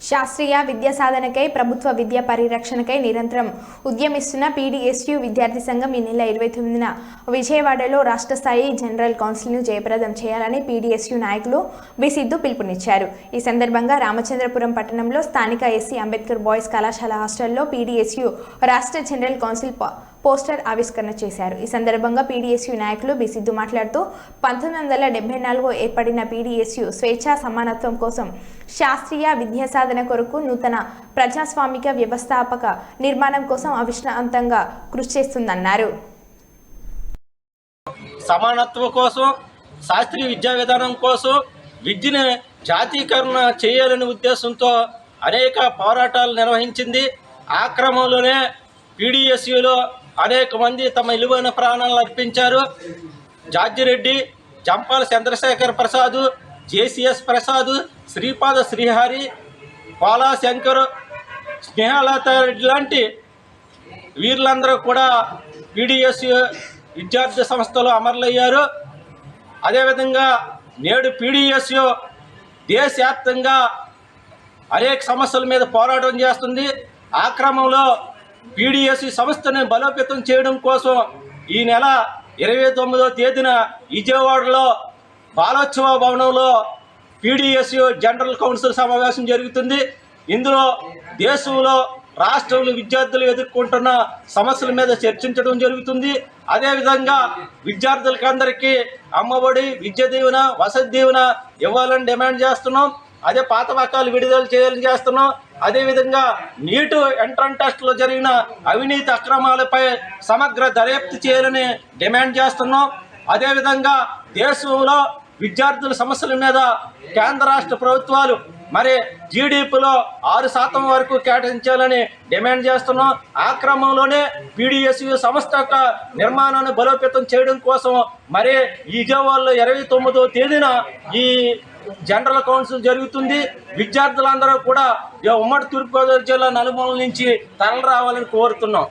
శాస్త్రీయ విద్యా సాధనకై ప్రభుత్వ విద్యా పరిరక్షణకై నిరంతరం ఉద్యమిస్తున్న పీడీఎస్యు విద్యార్థి సంఘం ఈ నెల ఇరవై తొమ్మిదిన విజయవాడలో రాష్ట్ర స్థాయి జనరల్ కౌన్సిల్ను జయప్రదం చేయాలని పీడీఎస్యు నాయకులు బి. సిద్ధు పిలుపునిచ్చారు. ఈ సందర్భంగా రామచంద్రపురం పట్టణంలో స్థానిక ఎస్సీ అంబేద్కర్ బాయ్స్ కళాశాల హాస్టల్లో పీడీఎస్యు రాష్ట్ర జనరల్ కౌన్సిల్ పోస్టర్ ఆవిష్కరణ చేశారు. ఈ సందర్భంగా పీడీఎస్యు నాయకులు బి. సిద్ధు మాట్లాడుతూ పంతొమ్మిది వందల డెబ్బై నాలుగు ఏర్పడిన పీడీఎస్యు స్వేచ్ఛా సమానత్వం కోసం శాస్త్రీయ విద్యా సాధన కొరకు నూతన ప్రజాస్వామిక వ్యవస్థాపక నిర్మాణం కోసం అవిశ్రాంతంగా కృషి చేస్తుందన్నారు. సమానత్వం కోసం శాస్త్రీయ విద్యా విధానం కోసం విద్యను జాతీకరణ చేయాలనే ఉద్దేశంతో అనేక పోరాటాలు నిర్వహించింది. ఆ క్రమంలోనే పీడిఎస్యులో అనేక మంది తమ విలువైన ప్రాణాలను అర్పించారు. జార్జిరెడ్డి జంపాల చంద్రశేఖర్ ప్రసాద్ జేసిఎస్ ప్రసాద్ శ్రీపాద శ్రీహరి పాలా శంకర్ స్నేహలత రెడ్డి లాంటి వీళ్ళందరూ కూడా పీడిఎస్ విద్యార్థి సంస్థలో అమరులయ్యారు. అదేవిధంగా నేడు పీడిఎస్ దేశవ్యాప్తంగా అనేక సమస్యల మీద పోరాటం చేస్తుంది. ఆ క్రమంలో పీడిఎస్సి సంస్థను బలోపేతం చేయడం కోసం ఈ నెల ఇరవై తొమ్మిదో తేదీన విజయవాడలో బాలోత్సవ భవనంలో పీడిఎస్యు జనరల్ కౌన్సిల్ సమావేశం జరుగుతుంది. ఇందులో దేశంలో రాష్ట్రంలో విద్యార్థులు ఎదుర్కొంటున్న సమస్యల మీద చర్చించడం జరుగుతుంది. అదేవిధంగా విద్యార్థులకి అందరికీ అమ్మఒడి విద్య దీవెన వసతి దీవెన ఇవ్వాలని డిమాండ్ చేస్తున్నాం. అదే పాత పకాలు విడుదల చేయాలని చేస్తున్నాం. అదేవిధంగా నీటు ఎంట్రన్ టెస్ట్లో జరిగిన అవినీతి అక్రమాలపై సమగ్ర దర్యాప్తు చేయాలని డిమాండ్ చేస్తున్నాం. అదేవిధంగా దేశంలో విద్యార్థుల సమస్యల మీద కేంద్ర రాష్ట్ర ప్రభుత్వాలు మరి జీడిపిలో ఆరు శాతం వరకు కేటాయించాలని డిమాండ్ చేస్తున్నాం. ఆ క్రమంలోనే పీడిఎస్యు సంస్థ యొక్క నిర్మాణాన్ని బలోపేతం చేయడం కోసం మరి ఈ విజయవాడలో ఇరవై తొమ్మిదో తేదీన ఈ జనరల్ కౌన్సిల్ జరుగుతుంది. విద్యార్థులందరూ కూడా ఉమ్మడి తూర్పుగోదావరి జిల్లా నలుమూల నుంచి తరలి రావాలని కోరుతున్నాం.